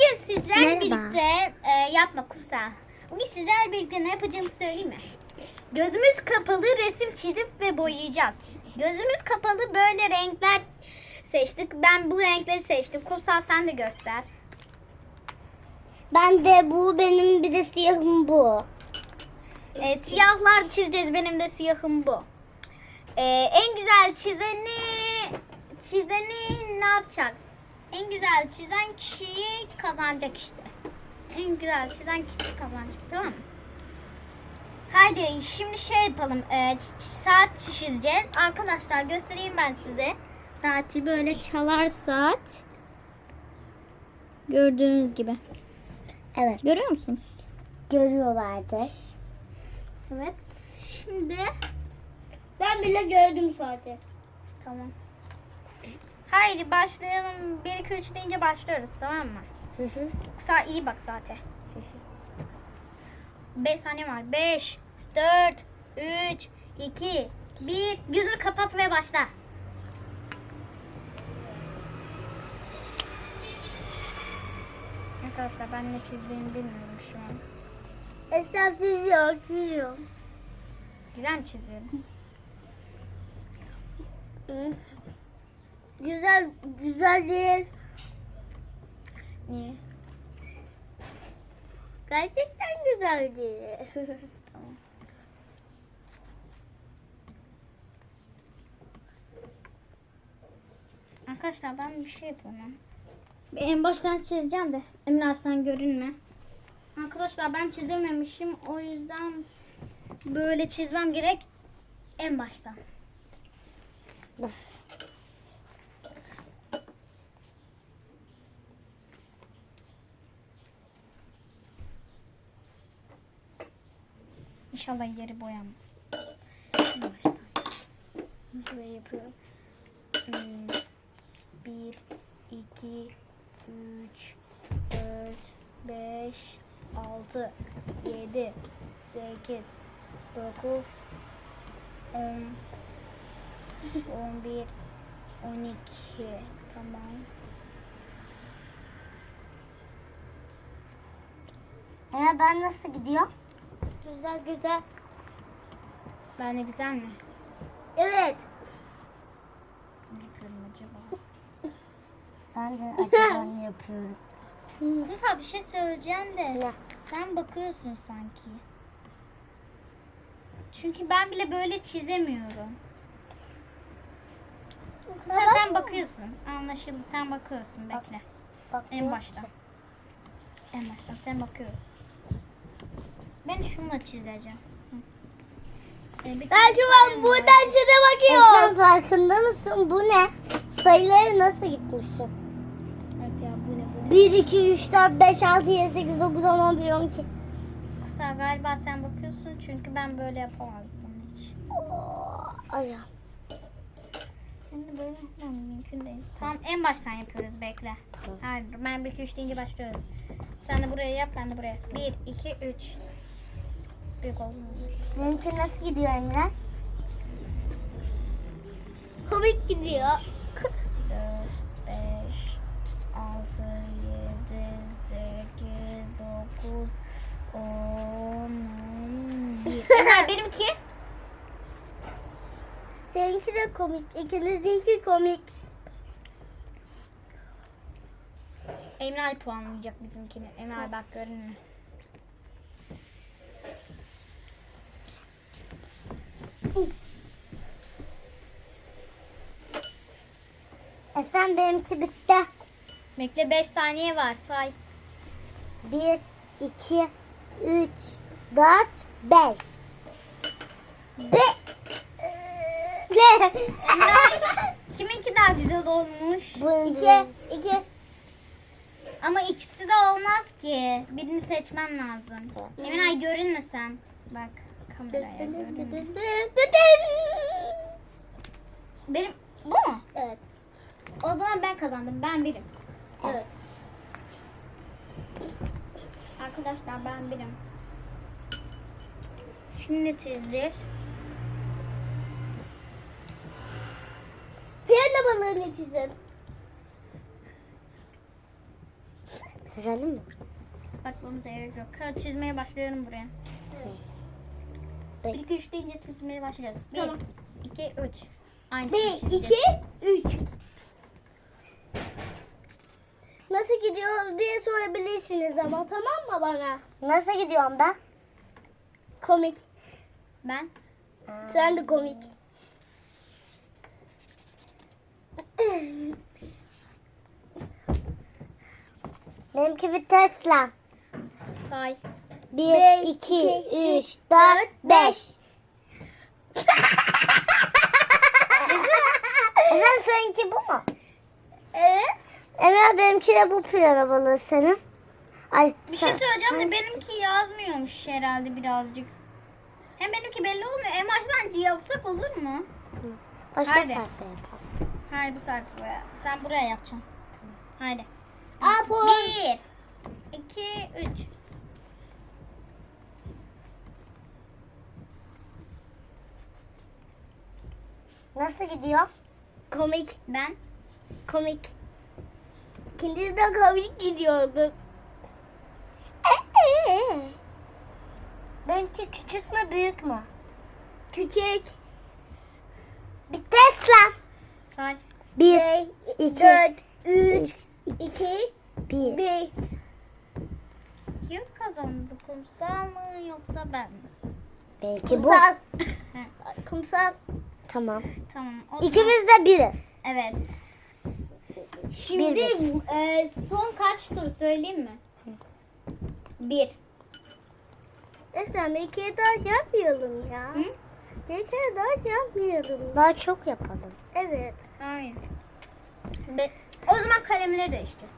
Bugün sizlerle Merhaba. birlikte e, yapma kursa. Bugün sizlerle birlikte ne yapacağımızı söyleyeyim mi? Gözümüz kapalı resim çizip ve boyayacağız. Gözümüz kapalı böyle renkler seçtik. Ben bu renkleri seçtim. Kumsal sen de göster. Ben de bu benim bir de siyahım bu. E, siyahlar çizeceğiz. Benim de siyahım bu. E, en güzel çizeni çizeni ne yapacaksın? En güzel çizen kişiyi kazanacak işte. En güzel çizen kişi kazanacak tamam mı? Haydi şimdi şey yapalım. E, saat çizeceğiz. Arkadaşlar göstereyim ben size. Saati böyle çalar saat. Gördüğünüz gibi. Evet. Görüyor musunuz? Görüyorlardır. Evet. Şimdi Ben bile gördüm zaten. Tamam. Haydi başlayalım. 1 2 3 deyince başlıyoruz tamam mı? Hı hı. Sa iyi bak saate. 5 saniye var. 5 4 3 2 1 Gözünü kapatmaya başla. Arkadaşlar ben ne çizdiğimi bilmiyorum şu an. Esnaf çiziyor, çiziyor. Güzel mi çiziyorum? Güzel, güzel değil. Niye? Gerçekten güzel değil. Arkadaşlar ben bir şey yapıyorum. En baştan çizeceğim de Emre sen görünme. Arkadaşlar ben çizememişim. O yüzden böyle çizmem gerek en baştan. İnşallah yeri baştan. Şuraya yapıyorum. Hmm, Bir, iki, üç, dört, beş, altı, yedi, sekiz, dokuz, on, on bir, on iki. Tamam. Ya ben nasıl gidiyor? Güzel güzel. Ben de güzel mi? Evet. Ne yapıyorum acaba? Ben de acaba ne yapıyorum? Kumsal bir şey söyleyeceğim de. Ne? Sen bakıyorsun sanki. Çünkü ben bile böyle çizemiyorum. Sen, sen bakıyorsun. Anlaşıldı. Sen bakıyorsun. Bekle. Bak, En baştan. En baştan. Sen bakıyorsun. Ben şununla çizeceğim. Ee, Ben şu an buradan size bakıyorum. Sen farkında mısın? Bu ne? Sayıları nasıl gitmişim? Evet ya bu ne bu ne? 1, 2, 3, 4, 5, 6, 7, 8, 9, 10, 11, 12. Kumsal galiba sen bakıyorsun çünkü ben böyle yapamazdım hiç. Ayağım. Senin de böyle yapman mümkün değil. Tamam en baştan yapıyoruz bekle. Tamam. Hayır ben 1 2 3 deyince başlıyoruz. Sen de buraya yap ben de buraya. 1 2 3. Büyük oldu. Benimki nasıl gidiyor Emre? Komik gidiyor. 4 5 6 7 8 9 10 11. Güzel benimki. Seninki de komik. İkinizinki komik. Emre puanlayacak bizimkini. Emre bak görünüyor. E sen benimki bitti. Bekle 5 saniye var say. 1, 2, 3, 4, 5. Be... Kiminki daha güzel olmuş? Bu iki, iki. Ama ikisi de olmaz ki. Birini seçmen lazım. Emin görünme sen. Bak kameraya. Benim bu mu? Evet. O zaman ben kazandım. Ben birim. Evet. Arkadaşlar ben birim. Şimdi çizdik. Piyano balığını çizin. Çizelim mi? Bakmamıza gerek yok. Kağıt çizmeye başlayalım buraya. Peki. 1 2 3 deyince çizmeye başlayacağız. 1 Tamam. 2 3. Aynı 1, 2, 3. Nasıl gidiyoruz diye sorabilirsiniz ama tamam mı bana? Nasıl gidiyorum ben? Komik. Ben Sen de komik. Benimki bir Tesla. say. 1, 2, 3, 4, 5. Efendim seninki bu mu? Evet. Emre benimki de bu piyano balığı senin. Ay, Bir şey sen- söyleyeceğim de benimki yazmıyormuş herhalde birazcık. Hem benimki belli olmuyor. En baştan yapsak olur mu? Başka Haydi. sayfa yapalım. Hayır bu sayfaya. Sen buraya yapacaksın. Haydi. Apple. Bir, iki, üç. Nasıl gidiyor? Komik. Ben Komik. İkiniz de komik gidiyordu. Benimki küçük mü büyük mü? Küçük. Bir Tesla. say. Bir, iki, dört, üç, iki, bir. bir. Kim kazandı? Kumsal mı yoksa ben mi? Belki Kumsal. bu. Kumsal. Tamam. Tamam. o zaman- İkimiz de biriz. Evet. Şimdi Bir, e, son kaç tur söyleyeyim mi? Bir. Esra bir kere daha yapmayalım ya. Hı? Bir kere daha yapmayalım. Daha çok yapalım. Evet. Hayır. Be- o zaman kalemleri değişeceğiz.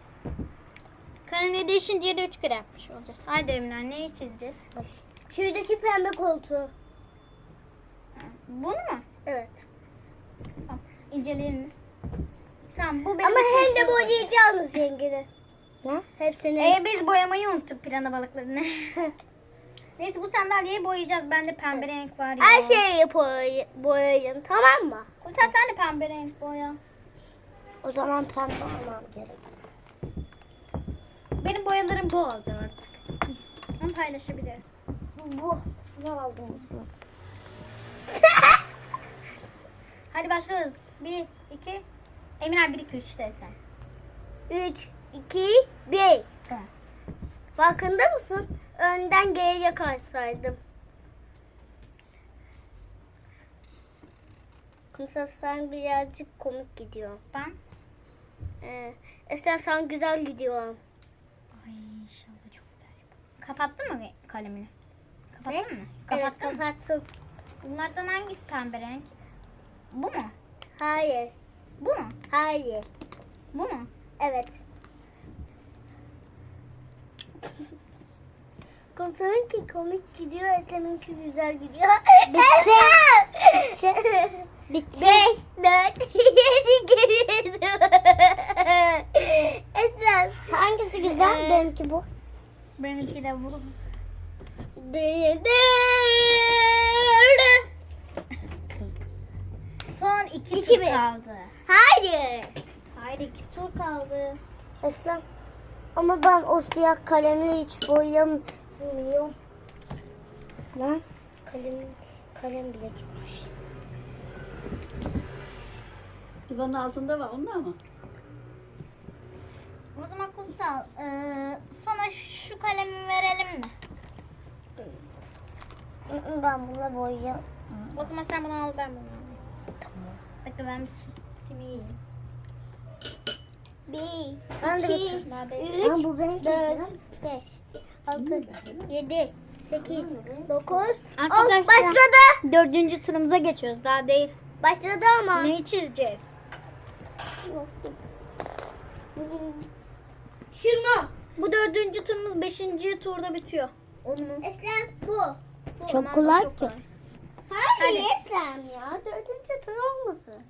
Kalemleri değişince de üç kere yapmış olacağız. Haydi Emine neyi çizeceğiz? Şuradaki pembe koltuğu. Bunu mu? Evet. Tamam. İnceleyelim mi? Tamam bu benim Ama için hem de çok boyayacağınız rengini. Ne? Hepsini. Ee, biz boyamayı unuttuk pirana balıklarını. Neyse bu sandalyeyi boyayacağız. Bende pembe renk var ya. Her şeyi boyayın, boyayın tamam mı? Sen, sen de pembe renk boya. O zaman pembe almam gerek. Benim boyalarım bu oldu artık. Onu paylaşabiliriz. Bu. Ne aldım? Hadi başlıyoruz. 1, 2, Emine 1, 2, 3 de sen. 3, 2, 1. Tamam. Farkında mısın? Önden geriye kaçsaydım. Kumsal sen birazcık komik gidiyor. Ben. Ee, Esra sen güzel gidiyor. Ay inşallah çok güzel. Kapattın mı kalemini? Kapattın mı? Evet Kapattın mı? kapattım. Bunlardan hangisi pembe renk? Bu mu? Hayır. Bu mu? Hayır. Bu mu? Evet. Kumsal'ınki komik gidiyor, Esra'nınki güzel gidiyor. Bitti. Bitti. Bitti. Beş, dört, yedi geliyor. Esra. Hangisi güzel? Benimki bu. Benimki de bu. Bir, Son iki, İki tur bir. kaldı. Hayır. Hayır iki tur kaldı. Esra. Ama ben o siyah kalemle hiç boyamıyorum. Lan kalem kalem bile gitmiş. Divanın altında var onlar mı? O zaman kumsal eee, sana şu kalemi verelim mi? Ben bununla boyayacağım. O zaman sen bunu al ben bunu alayım. Bekle ben bir susimi yiyeyim. Bir, ben iki, üç, bu benim dört, beş, altı, yedi, sekiz, dokuz, on. Başladı. Dördüncü turumuza geçiyoruz daha değil. Başladı ama. Neyi çizeceğiz? Şunu. Bu dördüncü turumuz beşinci turda bitiyor. Onu? Eslem bu. bu. Çok kolay ki. Hayır. Eslem ya. Dördüncü tur olmasın.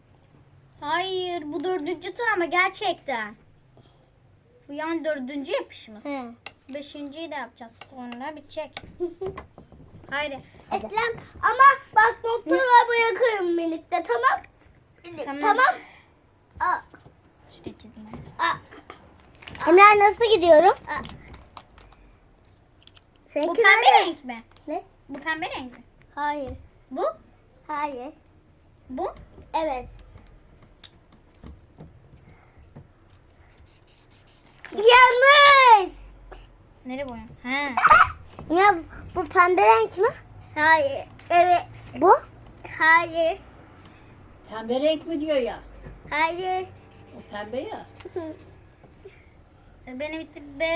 Hayır bu dördüncü tur ama gerçekten. Bu yani dördüncü yapışımız. He. Beşinciyi de yapacağız. Sonra bitecek. Haydi. Eslem ama bak noktalar bırakırım minikte tamam. Tamam. Tamam. Aa, Şuraya çizdim. aa. Emre nasıl gidiyorum? Aa, bu pembe nerede? renk mi? Ne? Bu pembe renk mi? Hayır. Bu? Hayır. Bu? Evet. Yanlış. Nereye boyuyorsun? He. Ya bu pembe renk mi? Hayır. Evet. Bu? Hayır. Pembe renk mi diyor ya? Hayır. O pembe ya. Benim bitti 5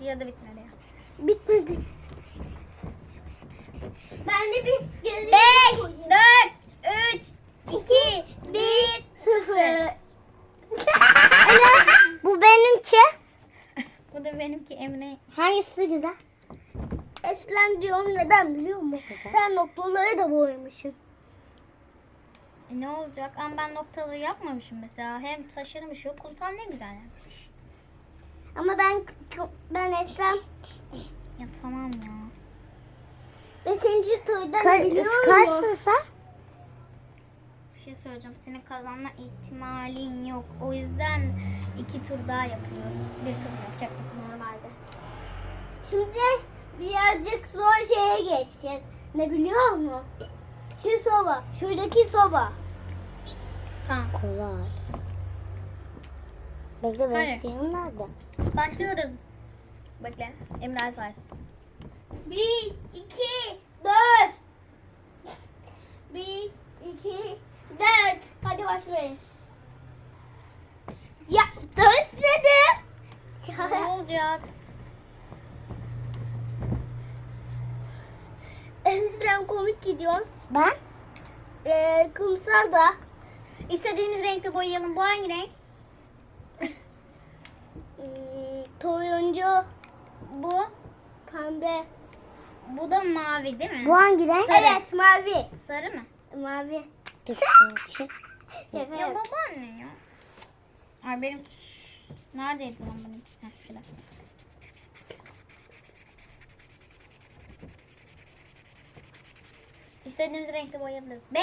ya da bitmedi ya. Bitmedi. Ben de bir gözüm 5, 4, 3, 2, 1, sıfır. Ana, bu benimki. Bu da benimki Emre. Hangisi güzel? Eskiden diyorum neden biliyor musun? Sen noktaları da boyamışsın. E, ne olacak? Ama ben noktalı yapmamışım mesela. Hem taşırmış. Şu kumsal ne güzel yapmış. Ama ben ben Eslem Ya tamam ya. Beşinci turda ne biliyor musun? Kaçsın sen? Bir şey söyleyeceğim. Senin kazanma ihtimalin yok. O yüzden iki tur daha yapıyoruz. Bir tur yapacaktık normalde. Şimdi birazcık zor şeye geçeceğiz. Ne biliyor musun? Şu soba. Şuradaki soba. Tamam. Kolay. Bekle Hayır. benim nerede? Başlıyoruz. Bekle. Emre saysın. Bir, iki, dört. Bir, iki, dört. Başlayın. Ya dört dedim. ne olacak? Eskiden komik gidiyor. Ben? Ee, kumsal da. İstediğiniz renkte boyayalım. Bu hangi renk? Hmm, turuncu, Bu. pembe. Bu da mavi değil mi? hangi renk? Evet mavi. Sarı mı? Mavi. Dur. Ya babaanne ya. Ay benim neredeydi lan benim? Heh şurada. İstediğimiz renkte boyayabiliriz. 5,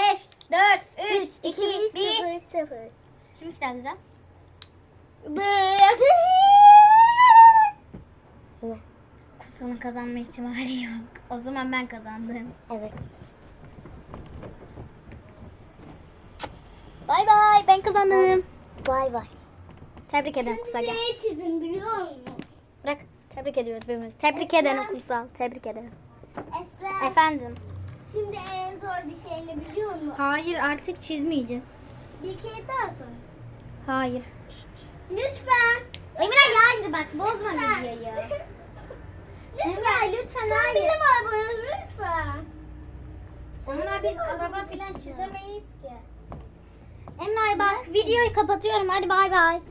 4, 3, 2, 1. 0, 0. Şimdi daha güzel. Kumsal'ın kazanma ihtimali yok. O zaman ben kazandım. Evet. Bay bay ben kazandım. Bay bay. Tebrik ederim Kumsal. Gel. Ne çizim biliyor musun? Bırak. Tebrik ediyoruz birbirimizi. Tebrik Esra. ederim Kumsal. Tebrik ederim. Esra. Efendim. Şimdi en zor bir şey ne biliyor musun? Hayır artık çizmeyeceğiz. Bir kere daha sor. Hayır. Lütfen. Emre hayır bak bozma videoyu. lütfen. Lütfen, Sen hayır. benim arabanı lütfen. Emre biz araba falan çizemeyiz ki. Emre bak videoyu kapatıyorum hadi bay bay.